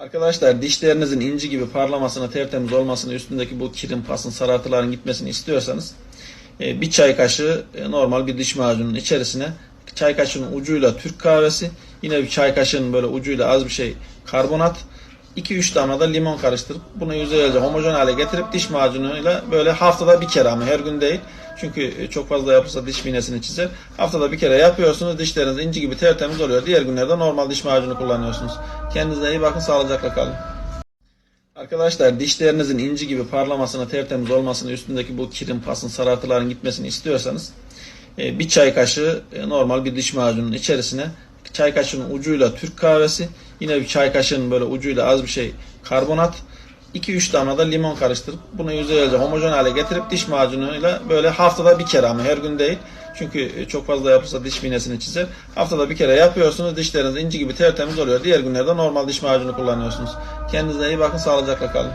Arkadaşlar dişlerinizin inci gibi parlamasını, tertemiz olmasını, üstündeki bu kirin, pasın, sarartıların gitmesini istiyorsanız e, bir çay kaşığı e, normal bir diş macununun içerisine çay kaşığının ucuyla Türk kahvesi, yine bir çay kaşığının böyle ucuyla az bir şey karbonat, 2-3 damla da limon karıştırıp bunu güzelce homojen hale getirip diş macunuyla böyle haftada bir kere ama her gün değil. Çünkü e, çok fazla yapılsa diş minesini çizer. Haftada bir kere yapıyorsunuz. Dişleriniz inci gibi tertemiz oluyor. Diğer günlerde normal diş macunu kullanıyorsunuz. Kendinize iyi bakın. Sağlıcakla kalın. Arkadaşlar dişlerinizin inci gibi parlamasını, tertemiz olmasını, üstündeki bu kirin, pasın, sarartıların gitmesini istiyorsanız e, bir çay kaşığı e, normal bir diş macununun içerisine çay kaşığının ucuyla Türk kahvesi, yine bir çay kaşığının böyle ucuyla az bir şey karbonat, 2-3 damla da limon karıştırıp bunu güzelce homojen hale getirip diş macunuyla böyle haftada bir kere ama her gün değil. Çünkü e, çok fazla yapılsa diş minesini çizer. Haftada bir kere yapıyorsunuz. Dişleriniz inci gibi tertemiz oluyor. Diğer günlerde normal diş macunu kullanıyorsunuz. Kendinize iyi bakın. Sağlıcakla kalın.